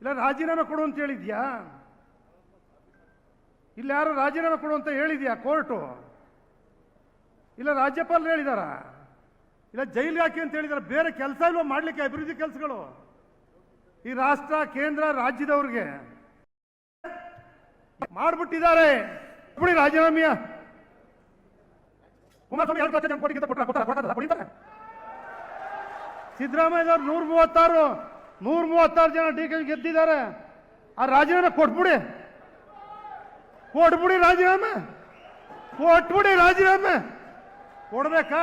ಇಲ್ಲ, ರಾಜೀನಾಮೆ ಕೊಡು ಅಂತ ಹೇಳಿದ್ಯಾ? ಇಲ್ಲ, ಯಾರು ರಾಜೀನಾಮೆ ಕೊಡು ಅಂತ ಹೇಳಿದ್ಯಾ ಕೋರ್ಟು? ಇಲ್ಲ, ರಾಜ್ಯಪಾಲರು ಹೇಳಿದಾರ? ಇಲ್ಲ ಜೈಲಿಗೆ ಹಾಕಿ ಅಂತ ಹೇಳಿದಾರ? ಬೇರೆ ಕೆಲಸ ಇಲ್ವಾ ಮಾಡ್ಲಿಕ್ಕೆ ಅಭಿವೃದ್ಧಿ ಕೆಲಸಗಳು? ಈ ರಾಷ್ಟ್ರ, ಕೇಂದ್ರ, ರಾಜ್ಯದವ್ರಿಗೆ ಮಾಡ್ಬಿಟ್ಟಿದ್ದಾರೆ. ಬಿಡಿ ರಾಜೀನಾಮೆಯ ಕೊಡಿತಾರೆ ನೂರ ಮೂವತ್ತಾರು ನೂರ ಮೂವತ್ತಾರು ಜನ ಡಿ ಕೆ ಗೆದ್ದಿದ್ದಾರೆ. ಆ ರಾಜೀನಾಮೆ ಕೊಟ್ಬಿಡಿ. ಕೊಟ್ಬಿಡಿ ರಾಜೀನಾಮೆ. ಕೊಟ್ಬಿಡಿ ರಾಜೀನಾಮೆ. ಕೊಡ್ಬೇಕಾ?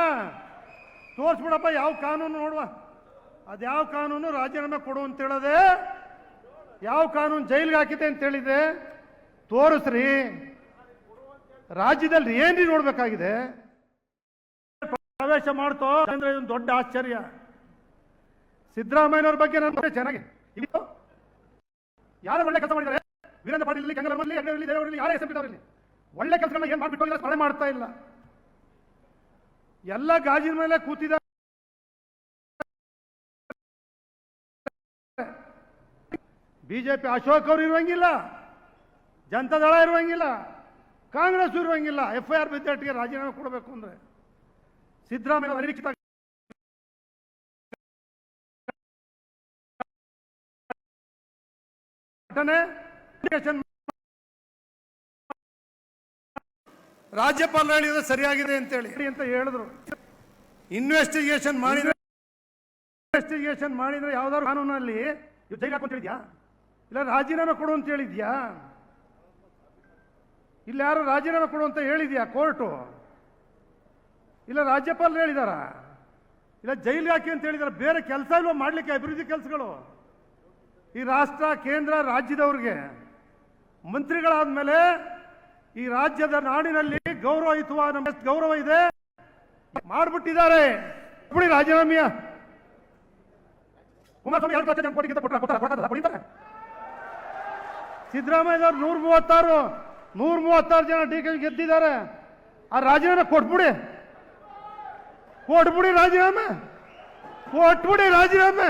ತೋರಿಸ್ಬಿಡಪ್ಪ, ಯಾವ ಕಾನೂನು ನೋಡುವ. ಅದ್ಯಾವ ಕಾನೂನು? ರಾಜೀನಾಮೆ ಕೊಡು ಅಂತ ಹೇಳದೆ. ಯಾವ ಕಾನೂನು ಜೈಲಿಗೆ ಹಾಕಿದೆ ಅಂತ ಹೇಳಿದೆ ತೋರಿಸ್ರಿ. ರಾಜ್ಯದಲ್ಲಿ ಏನ್ರಿ ನೋಡ್ಬೇಕಾಗಿದೆ? ಪ್ರವೇಶ ಮಾಡ್ತೋ. ಅಂದ್ರೆ ಇದೊಂದು ದೊಡ್ಡ ಆಶ್ಚರ್ಯ. ಸಿದ್ದರಾಮಯ್ಯನವ್ರ ಬಗ್ಗೆ ನಾನು ಚೆನ್ನಾಗಿ ಇದು ಯಾರು ಒಳ್ಳೆ ಕೆಲಸ ಮಾಡಿದ್ದಾರೆ? ವೀರೇಂದ್ರ ಪಾಟೀಲ್ ಕಂಗಲಲ್ಲಿ ಯಜ್ಞದಲ್ಲಿ ದೇವರಲ್ಲಿ ಯಾರೇ ಎಸ್ ಇಲ್ಲಿ ಒಳ್ಳೆ ಕೆಲಸಗಳನ್ನ ಏನು ಮಾಡಿಬಿಟ್ಟು ಸ್ಮರಣೆ ಮಾಡ್ತಾ ಇಲ್ಲ. ಎಲ್ಲ ಗಾಜಿನ ಮೇಲೆ ಕೂತಿದ ಬಿಜೆಪಿ ಅಶೋಕ್ ಅವರು ಇರುವಂಗಿಲ್ಲ ಜನತಾದಳ ಇರುವಂಗಿಲ್ಲ, ಕಾಂಗ್ರೆಸ್ ಇರುವಂಗಿಲ್ಲ ಎಫ್ ಐ ಆರ್ ವಿದ್ಯಾರ್ಥಿಗೆ ರಾಜೀನಾಮೆ ಕೊಡಬೇಕು ಅಂದ್ರೆ ಸಿದ್ದರಾಮಯ್ಯ ಅನಿರೀಕ್ಷಿತ ರಾಜ್ಯಪಾಲ ಹೇಳಿದ್ರೆ ಸರಿಯಾಗಿದೆ ಅಂತ ಹೇಳಿ ಅಂತ ಹೇಳಿದ್ರು. ಇನ್ವೆಸ್ಟಿಗೇಷನ್ ಮಾಡಿದ್ರೆ ಇನ್ವೆಸ್ಟಿಗೇಷನ್ ಮಾಡಿದ್ರೆ ಯಾವ್ದಾದ್ರು ಕಾನೂನಲ್ಲಿ ಅಲ್ಲಿ ಜೈಲು ಹಾಕು ಅಂತ ಹೇಳಿದ್ಯಾ? ಇಲ್ಲ ರಾಜೀನಾಮೆ ಕೊಡು ಅಂತ ಹೇಳಿದ್ಯಾ? ಇಲ್ಲ ಯಾರು ರಾಜೀನಾಮೆ ಕೊಡು ಅಂತ ಹೇಳಿದ್ಯಾ ಕೋರ್ಟು? ಇಲ್ಲ ರಾಜ್ಯಪಾಲರು ಹೇಳಿದಾರ? ಇಲ್ಲ ಜೈಲಿಗೆ ಹಾಕಿ ಅಂತ ಹೇಳಿದಾರ? ಬೇರೆ ಕೆಲಸ ಇಲ್ವಾ ಮಾಡ್ಲಿಕ್ಕೆ ಅಭಿವೃದ್ಧಿ ಕೆಲಸಗಳು? ಈ ರಾಷ್ಟ್ರ, ಕೇಂದ್ರ, ರಾಜ್ಯದವ್ರಿಗೆ ಮಂತ್ರಿಗಳಾದ್ಮೇಲೆ ಈ ರಾಜ್ಯದ ನಾಡಿನಲ್ಲಿ ಗೌರವಯುತವಾದ ನಮ್ಮ ಗೌರವ ಇದೆ. ಮಾಡ್ಬಿಟ್ಟಿದ್ದಾರೆ. ಬಿಡಿ ರಾಜೀನಾಮೆಯ. ಸಿದ್ದರಾಮಯ್ಯದವ್ರು ನೂರ ಮೂವತ್ತಾರು ನೂರ ಮೂವತ್ತಾರು ಜನ ಡಿ ಕೆ ಗೆದ್ದಿದ್ದಾರೆ. ಆ ರಾಜೀನಾಮೆ ಕೊಟ್ಬಿಡಿ. ಕೊಟ್ಬಿಡಿ ರಾಜೀನಾಮೆ. ಕೊಟ್ಬಿಡಿ ರಾಜೀನಾಮೆ.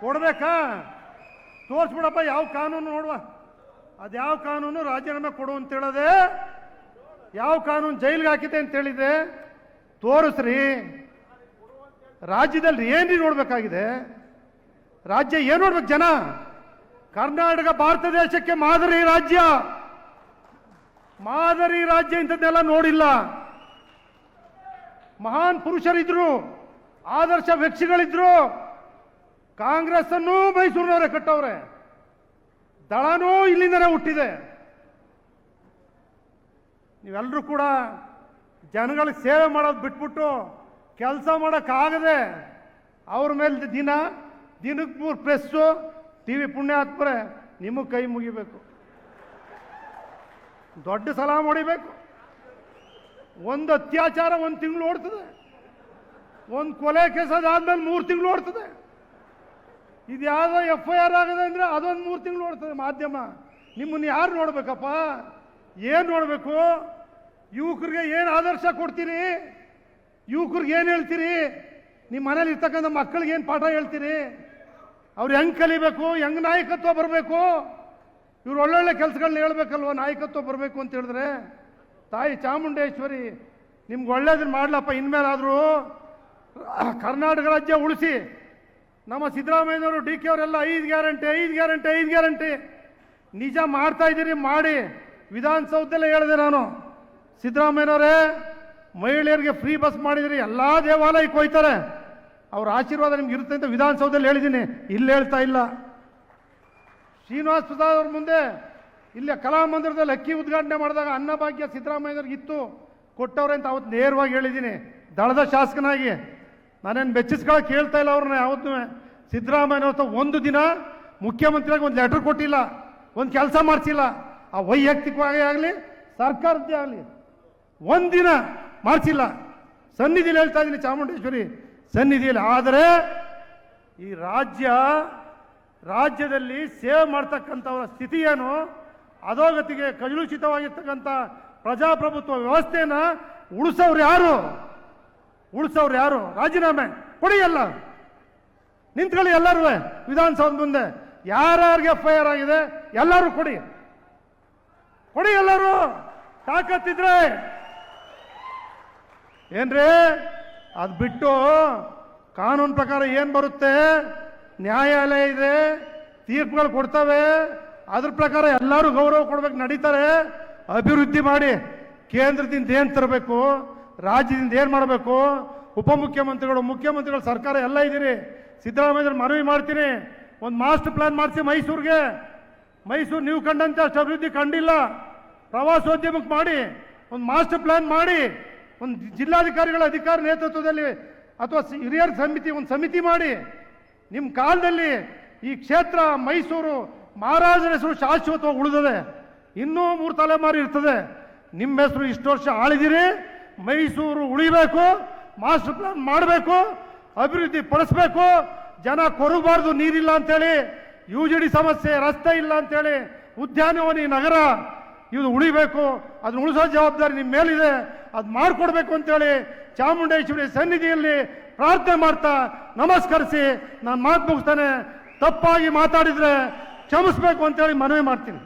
ಕೊಡ್ಬೇಕಾ? ತೋರಿಸ್ಬಿಡಪ್ಪ, ಯಾವ ಕಾನೂನು ನೋಡುವ? ಅದ್ಯಾವ ಕಾನೂನು? ರಾಜೀನಾಮೆ ಕೊಡು ಅಂತ ಹೇಳದೆ, ಯಾವ ಕಾನೂನು ಜೈಲಿಗೆ ಹಾಕಿದೆ ಅಂತ ಹೇಳಿದೆ, ತೋರಿಸ್ರಿ. ರಾಜ್ಯದಲ್ಲಿ ಏನ್ರಿ ನೋಡಬೇಕಾಗಿದೆ? ರಾಜ್ಯ ಏನು ನೋಡ್ಬೇಕು ಜನ? ಕರ್ನಾಟಕ, ಭಾರತ ದೇಶಕ್ಕೆ ಮಾದರಿ ರಾಜ್ಯ. ಮಾದರಿ ರಾಜ್ಯ ಇಂಥದ್ದೆಲ್ಲ ನೋಡಿಲ್ಲ. ಮಹಾನ್ ಪುರುಷರಿದ್ರು, ಆದರ್ಶ ವ್ಯಕ್ತಿಗಳಿದ್ರು ಕಾಂಗ್ರೆಸ್ ಅನ್ನು ಮೈಸೂರಿನವರೇ ಕಟ್ಟವ್ರೆ. ದಳನೂ ಇಲ್ಲಿಂದನೇ ಹುಟ್ಟಿದೆ. ನೀವೆಲ್ಲರೂ ಕೂಡ ಜನಗಳಿಗೆ ಸೇವೆ ಮಾಡೋದು ಬಿಟ್ಬಿಟ್ಟು ಕೆಲಸ ಮಾಡೋಕ್ಕಾಗದೆ ಅವ್ರ ಮೇಲೆ ದಿನ, ದಿನಕ್ಕೆ ಮೂರು ಪ್ರೆಸ್ಸು, ಟಿ ವಿ ಪುಣ್ಯ ಹಾಕ್ಬರೆ ನಿಮಗೆ ಕೈ ಮುಗಿಬೇಕು. ದೊಡ್ಡ ಸಲ ಹೊಡಿಬೇಕು. ಒಂದು ಅತ್ಯಾಚಾರ ಒಂದು ತಿಂಗಳು ಓಡ್ತದೆ. ಒಂದು ಕೊಲೆ ಕೇಸ್ ಅದಾದ್ಮೇಲೆ ಮೂರು ತಿಂಗಳು ಓಡ್ತದೆ. ಇದು ಯಾವುದೋ ಎಫ್ ಐ ಆರ್ ಆಗಿದೆ ಅಂದರೆ ಅದೊಂದು ಮೂರು ತಿಂಗಳು ನೋಡ್ತದೆ ಮಾಧ್ಯಮ. ನಿಮ್ಮನ್ನು ಯಾರು ನೋಡಬೇಕಪ್ಪ? ಏನು ನೋಡಬೇಕು? ಯುವಕರಿಗೆ ಏನು ಆದರ್ಶ ಕೊಡ್ತೀರಿ? ಯುವಕರಿಗೆ ಏನು ಹೇಳ್ತೀರಿ? ನಿಮ್ಮ ಮನೇಲಿ ಇರ್ತಕ್ಕಂಥ ಮಕ್ಕಳಿಗೆ ಏನು ಪಾಠ ಹೇಳ್ತೀರಿ? ಅವ್ರು ಹೆಂಗೆ ಕಲಿಬೇಕು? ಹೆಂಗೆ ನಾಯಕತ್ವ ಬರಬೇಕು? ಇವ್ರು ಒಳ್ಳೊಳ್ಳೆ ಕೆಲಸಗಳನ್ನ ಹೇಳ್ಬೇಕಲ್ವ ನಾಯಕತ್ವ ಬರಬೇಕು ಅಂತ ಹೇಳಿದ್ರೆ? ತಾಯಿ ಚಾಮುಂಡೇಶ್ವರಿ, ನಿಮ್ಗೆ ಒಳ್ಳೇದನ್ನ ಮಾಡಲಪ್ಪ ಇನ್ಮೇಲಾದರೂ. ಕರ್ನಾಟಕ ರಾಜ್ಯ ಉಳಿಸಿ. ನಮ್ಮ ಸಿದ್ದರಾಮಯ್ಯನವರು ಡಿ ಕೆ ಅವರೆಲ್ಲ ಐದು ಗ್ಯಾರಂಟಿ ಐದು ಗ್ಯಾರಂಟಿ ಐದು ಗ್ಯಾರಂಟಿ. ನಿಜ ಮಾಡ್ತಾ ಇದ್ದೀರಿ, ಮಾಡಿ. ವಿಧಾನಸೌಧದಲ್ಲೇ ಹೇಳಿದೆ ನಾನು. ಸಿದ್ದರಾಮಯ್ಯನವರೇ, ಮಹಿಳೆಯರಿಗೆ ಫ್ರೀ ಬಸ್ ಮಾಡಿದಿರಿ ಎಲ್ಲ ದೇವಾಲಯಕ್ಕೆ ಹೋಯ್ತಾರೆ ಅವ್ರ ಆಶೀರ್ವಾದ ನಿಮ್ಗೆ ಇರುತ್ತೆ ಅಂತ ವಿಧಾನಸೌಧದಲ್ಲಿ ಹೇಳಿದ್ದೀನಿ. ಇಲ್ಲಿ ಹೇಳ್ತಾ ಇಲ್ಲ. ಶ್ರೀನಿವಾಸ್ ಪ್ರಸಾದ್ ಅವ್ರ ಮುಂದೆ, ಇಲ್ಲಿ ಕಲಾಮಂದಿರದಲ್ಲಿ ಅಕ್ಕಿ ಉದ್ಘಾಟನೆ ಮಾಡಿದಾಗ ಅನ್ನಭಾಗ್ಯ ಸಿದ್ದರಾಮಯ್ಯವ್ರಿಗೆ ಇತ್ತು. ಕೊಟ್ಟವ್ರೆ ಅಂತ ಅವತ್ತು ನೇರವಾಗಿ ಹೇಳಿದ್ದೀನಿ. ದಳದ ಶಾಸಕನಾಗಿ. ನಾನೇನು ಬೆಚ್ಚಿಸ್ಕೊಳಕ್ಕೆ ಹೇಳ್ತಾ ಇಲ್ಲ ಅವ್ರನ್ನ ಯಾವತ್ತೂ ಸಿದ್ದರಾಮಯ್ಯ ಒಂದು ದಿನ ಮುಖ್ಯಮಂತ್ರಿಯಾಗಿ ಒಂದು ಲೆಟರ್ ಕೊಟ್ಟಿಲ್ಲ, ಒಂದು ಕೆಲಸ ಮಾಡಿಸಿಲ್ಲ. ಆ ವೈಯಕ್ತಿಕವಾಗಿ ಆಗಲಿ, ಸರ್ಕಾರದ್ದೇ ಆಗಲಿ ಒಂದಿನ ಮಾಡಿಸಿಲ್ಲ. ಸನ್ನಿಧಿಲಿ ಹೇಳ್ತಾ ಇದ್ದೀನಿ ಚಾಮುಂಡೇಶ್ವರಿ ಸನ್ನಿಧಿಯಲ್ಲಿ ಆದರೆ ಈ ರಾಜ್ಯ, ರಾಜ್ಯದಲ್ಲಿ ಸೇವೆ ಮಾಡ್ತಕ್ಕಂಥವರ ಸ್ಥಿತಿ ಏನು? ಅಧೋಗತಿಗೆ ಕಲುಷಿತವಾಗಿರ್ತಕ್ಕಂಥ ಪ್ರಜಾಪ್ರಭುತ್ವ ವ್ಯವಸ್ಥೆಯನ್ನು ಉಳಿಸೋರು ಯಾರು? ಉಳಿಸೋರು ಯಾರು? ರಾಜೀನಾಮೆ ಕೊಡಿ ಎಲ್ಲ ನಿಂತ್ಕೊಳ್ಳಿ ಎಲ್ಲರೂ ವಿಧಾನಸೌಧ ಮುಂದೆ. ಯಾರ್ಯಾರಿಗೆ ಎಫ್ ಐ ಆರ್ ಆಗಿದೆ, ಎಲ್ಲರೂ ಕೊಡಿ. ಕೊಡಿ ಎಲ್ಲರೂ. ತಾಕತ್ತಿದ್ರೆ. ಏನ್ರಿ? ಅದು ಬಿಟ್ಟು ಕಾನೂನು ಪ್ರಕಾರ ಏನು ಬರುತ್ತೆ? ನ್ಯಾಯಾಲಯ ಇದೆ, ತೀರ್ಪುಗಳು ಕೊಡ್ತವೆ. ಅದ್ರ ಪ್ರಕಾರ ಎಲ್ಲರೂ ಗೌರವ ಕೊಡ್ಬೇಕು, ನಡೀತಾರೆ. ಅಭಿವೃದ್ಧಿ ಮಾಡಿ ಕೇಂದ್ರದಿಂದ ಏನು ತರಬೇಕು? ರಾಜ್ಯದಿಂದ ಏನು ಮಾಡಬೇಕು? ಉಪಮುಖ್ಯಮಂತ್ರಿಗಳು, ಮುಖ್ಯಮಂತ್ರಿಗಳು, ಸರ್ಕಾರ ಎಲ್ಲ ಇದ್ದೀರಿ. ಸಿದ್ದರಾಮಯ್ಯ ಮನವಿ ಮಾಡ್ತೀನಿ. ಒಂದು ಮಾಸ್ಟರ್ ಪ್ಲಾನ್ ಮಾಡಿಸಿ ಮೈಸೂರಿಗೆ. ಮೈಸೂರು ನೀವು ಕಂಡಂತೆ ಅಷ್ಟು ಅಭಿವೃದ್ಧಿ ಕಂಡಿಲ್ಲ. ಪ್ರವಾಸೋದ್ಯಮಕ್ಕೆ ಮಾಡಿ, ಒಂದು ಮಾಸ್ಟರ್ ಪ್ಲಾನ್ ಮಾಡಿ, ಒಂದು ಜಿಲ್ಲಾಧಿಕಾರಿಗಳ ಅಧಿಕಾರ ನೇತೃತ್ವದಲ್ಲಿ ಅಥವಾ ಹಿರಿಯರ ಸಮಿತಿ, ಒಂದು ಸಮಿತಿ ಮಾಡಿ. ನಿಮ್ಮ ಕಾಲದಲ್ಲಿ ಈ ಕ್ಷೇತ್ರ ಮೈಸೂರು ಮಹಾರಾಜರ ಹೆಸರು ಶಾಶ್ವತವಾಗಿ ಉಳಿದದೆ. ಇನ್ನೂ ಮೂರು ತಲೆಮಾರು ಇರ್ತದೆ. ನಿಮ್ಮ ಹೆಸರು ಇಷ್ಟು ವರ್ಷ ಆಳಿದಿರಿ. ಮೈಸೂರು ಉಳಿಬೇಕು ಮಾಸ್ಟರ್ ಪ್ಲಾನ್ ಮಾಡಬೇಕು, ಅಭಿವೃದ್ಧಿ ಪಡಿಸ್ಬೇಕು, ಜನ ಕೊರಗಬಾರ್ದು, ನೀರಿಲ್ಲ ಅಂತೇಳಿ, ಯು ಜಿ ಡಿ ಸಮಸ್ಯೆ, ರಸ್ತೆ ಇಲ್ಲ ಅಂತೇಳಿ, ಉದ್ಯಾನವನಿ ನಗರ, ಇದು ಉಳಿಬೇಕು, ಅದನ್ನ ಉಳಿಸೋ ಜವಾಬ್ದಾರಿ ನಿಮ್ಮ ಮೇಲಿದೆ, ಅದು ಮಾಡಿಕೊಡ್ಬೇಕು ಅಂತೇಳಿ ಚಾಮುಂಡೇಶ್ವರಿ ಸನ್ನಿಧಿಯಲ್ಲಿ ಪ್ರಾರ್ಥನೆ ಮಾಡ್ತಾ ನಮಸ್ಕರಿಸಿ, ನಾನು ಮಾತು ಮುಗಿಸ್ತಾನೆ, ತಪ್ಪಾಗಿ ಮಾತಾಡಿದರೆ ಕ್ಷಮಿಸ್ಬೇಕು ಅಂತೇಳಿ ಮನವಿ ಮಾಡ್ತೀನಿ.